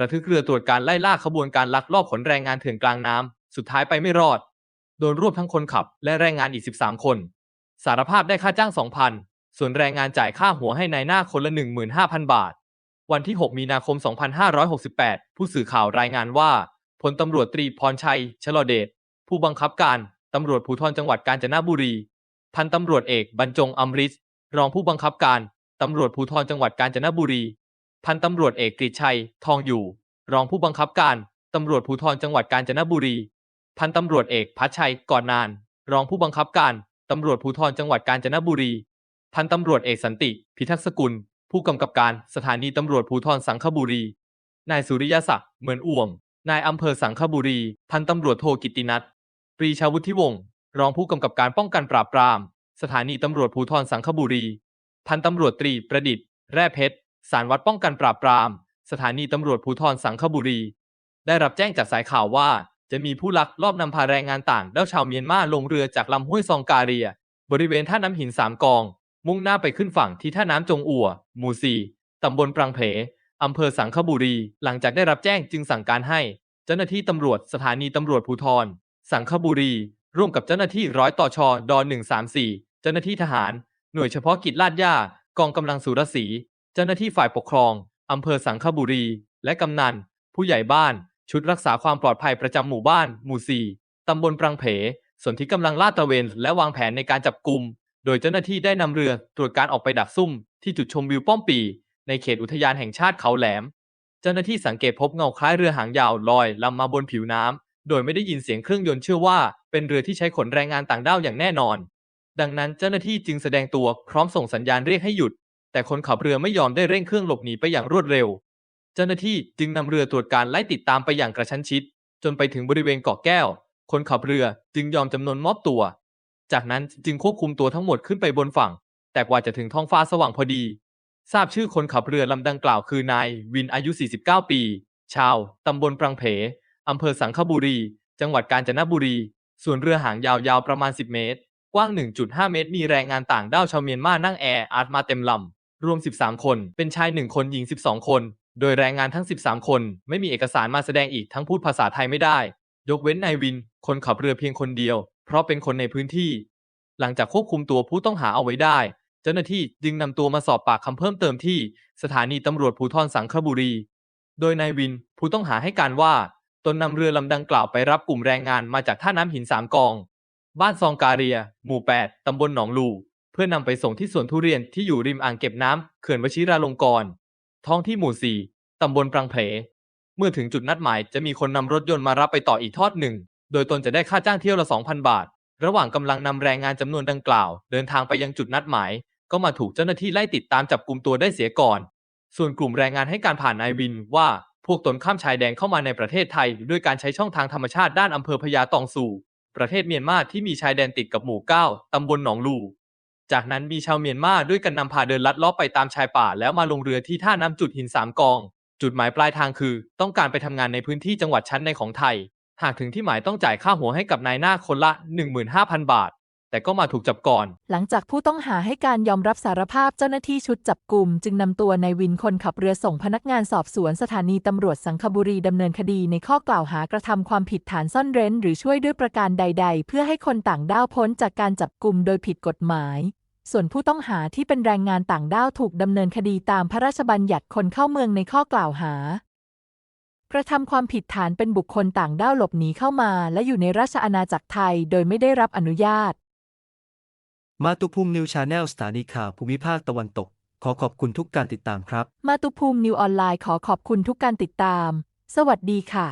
ระทึกเรือตรวจการไล่ล่าขบวนการลักลอบขนแรงงานเถื่อนกลางน้ำสุดท้ายไปไม่รอด โดนรวบทั้งคนขับ และแรงงานอีก 13 คน สารภาพได้ค่าจ้าง 2,000 ส่วนแรงงานจ่ายค่าหัวให้นายหน้าคนละ 15,000 บาท วันที่ 6 มีนาคม 2568 ผู้สื่อข่าวรายงานว่าพลตำรวจตรีพรชัย ชลเดช ผู้บังคับการตำรวจภูธรจังหวัดกาญจนบุรี พันตำรวจเอกบรรจงอมฤทธิ์รองผู้บังคับการตำรวจภูธรจังหวัดกาญจนบุรี พันตำรวจเอกกฤษชัย ทองอยู่ รองผู้บังคับการตำรวจภูธรจังหวัดกาญจนบุรี พันตำรวจเอกพัชชัยก่อนนาน รองผู้บังคับการตำรวจภูธรจังหวัดกาญจนบุรี พันตำรวจเอกสันติ พิทักษ์กุล ผู้กำกับการสถานีตำรวจภูธรสังขบุรี นายสุริยศักดิ์เหมือนอ่วม นายอำเภอสังขบุรี พันตำรวจโทกิตตินัทปรีชาวุฒิวงศ์รองผู้กำกับการป้องกันปราบปราม สถานีตำรวจภูธรสังขบุรี พันตำรวจตรีประดิษฐ์แร่เพชร สารวัตรป้องกันปราบปราม สถานีตำรวจภูธรสังขบุรี ได้รับแจ้งจากสายข่าวว่า จะมีผู้ลักลอบนำพาแรงงานต่างด้าวชาวเมียนมาลงเรือจากลำห้วยซองกาเรีย บริเวณท่าน้ำหินสามกอง มุ่งหน้าไปขึ้นฝั่งที่ท่าน้ำจงอัวหมู่สี่ตำบลปรังเพอำเภอสังขบุรี หลังจากได้รับแจ้งจึงสั่งการให้ เจ้าหน้าที่ตำรวจสถานีตำรวจภูธร สังขบุรี ร่วมกับเจ้าหน้าที่ร้อยต่อชอด134 เจ้าหน้าที่ทหาร หน่วยเฉพาะกิจลาดย่ากองกำลังสุรศรี เจ้าหน้าที่ฝ่ายปกครอง อำเภอสังขบุรี และกำนัน ผู้ใหญ่บ้าน ชุดรักษาความปลอดภัยประจำหมู่บ้าน หมู่ 4 ตำบลปรังเพส่วนที่กำลังลาดตระเวน และวางแผนในการจับกลุ่ม โดยเจ้าหน้าที่ได้นำเรือตรวจการออกไปดักซุ่ม ที่จุดชมวิวป้อมปี ในเขตอุทยานแห่งชาติเขาแหลม เจ้าหน้าที่สังเกตพบเงาคล้ายเรือหางยาวลอยลำมาบนผิวน้ำ โดยไม่ได้ยินเสียงเครื่องยนต์เชื่อว่า เป็นเรือที่ใช้ขนแรงงานต่างด้าวอย่างแน่นอน ดังนั้นเจ้าหน้าที่จึงแสดงตัวพร้อมส่งสัญญาณเรียกให้หยุด แต่คนขับเรือไม่ยอมได้เร่งเครื่องหลบหนีไปอย่างรวดเร็ว เจ้าหน้าที่จึงนำเรือตรวจการไล่ติดตามไปอย่างกระชั้นชิด จนไปถึงบริเวณเกาะแก้ว คนขับเรือจึงยอมจำนนมอบตัว จากนั้นจึงควบคุมตัวทั้งหมดขึ้นไปบนฝั่ง แต่กว่าจะถึงท้องฟ้าสว่างพอดี ทราบชื่อคนขับเรือลำดังกล่าวคือนายวินอายุ 49 ปี ชาวตำบลปรังเพอำเภอสังขบุรี จังหวัดกาญจนบุรี ส่วนเรือหางยาวๆประมาณ 10 เมตร กว้าง 1.5 เมตร มีแรงงานต่างด้าวชาวเมียนมานั่งแอร์อาร์ตมาเต็มลำ รวม 13 คน เป็นชาย 1 คนหญิง 12 คน โดยแรงงานทั้ง 13 คน ไม่มีเอกสารมาแสดงอีกทั้งพูดภาษาไทยไม่ได้ ยกเว้นนายวิน คนขับเรือเพียงคนเดียว เพราะเป็นคนในพื้นที่ หลังจากควบคุมตัวผู้ต้องหาเอาไว้ได้ เจ้าหน้าที่จึงนำตัวมาสอบปากคำเพิ่มเติมที่ สถานีตำรวจภูธรสังขบุรี โดยนายวิน ผู้ต้องหาให้การว่าตนนำเรือลำดังกล่าวไปรับกลุ่มแรงงานมาจากท่าน้ำหินสามกอง บ้านซองกาเรีย หมู่ 8 ตำบลหนองลู เพื่อนำไปส่งที่สวนทุเรียนที่อยู่ริมอ่างเก็บน้ำเขื่อนวชิราลงกรณ์ท้องที่หมู่ 4ตำบลปรังเพเมื่อถึงจุดนัดหมายจะมีคนนำรถยนต์มารับไปต่ออีกทอดหนึ่ง โดยตนจะได้ค่าจ้างเที่ยวละ 2,000 บาท ระหว่างกำลังนำแรงงานจำนวนดังกล่าว เดินทางไปยังจุดนัดหมาย ก็มาถูกเจ้าหน้าที่ไล่ติดตามจับกลุ่มตัวได้เสียก่อน ส่วนกลุ่มแรงงานให้การผ่านนายวินว่าพวกตนข้ามชายแดนเข้ามาในประเทศไทย ด้วยการใช้ช่องทางธรรมชาติด้านอำเภอพญาตองสู่ ประเทศเมียนมาที่มีชายแดนติดกับหมู่ 9ตำบลหนองลู จากนั้นมีชาวเมียนมาด้วยกันนำพาเดินลัดเลาะไปตามชายป่า แล้วมาลงเรือที่ท่าน้ำจุดหินสามกอง จุดหมายปลายทางคือ ต้องการไปทำงานในพื้นที่จังหวัดชั้นในของไทย หากถึงที่หมายต้องจ่ายค่าหัวให้กับนายหน้าคนละ 15,000 บาท แต่ก็มาถูกจับก่อน หลังจากผู้ต้องหาให้การยอมรับสารภาพเจ้าหน้าที่ชุดจับกลุ่ม จึงนำตัวนายวินคนขับเรือส่งพนักงานสอบสวนสถานีตำรวจสังขบุรีดำเนินคดีในข้อกล่าวหากระทำความผิดฐานซ่อนเร้น หรือช่วยด้วยประการใด ๆ เพื่อให้คนต่างด้าวพ้นจากการจับกลุ่มโดยผิดกฎหมาย ส่วนผู้ต้องหาที่เป็นแรงงานต่างด้าวถูกดำเนินคดีตามพระราชบัญญัติคนเข้าเมืองในข้อกล่าวหา กระทำความผิดฐานเป็นบุคคลต่างด้าวหลบหนีเข้ามา และอยู่ในราชอาณาจักรไทยโดยไม่ได้รับอนุญาต มาตุภูมินิวชาแนลสถานีข่าวภูมิภาคตะวันตก ขอขอบคุณทุกการติดตามครับ มาตุภูมินิวออนไลน์ขอขอบคุณทุกการติดตาม สวัสดีค่ะ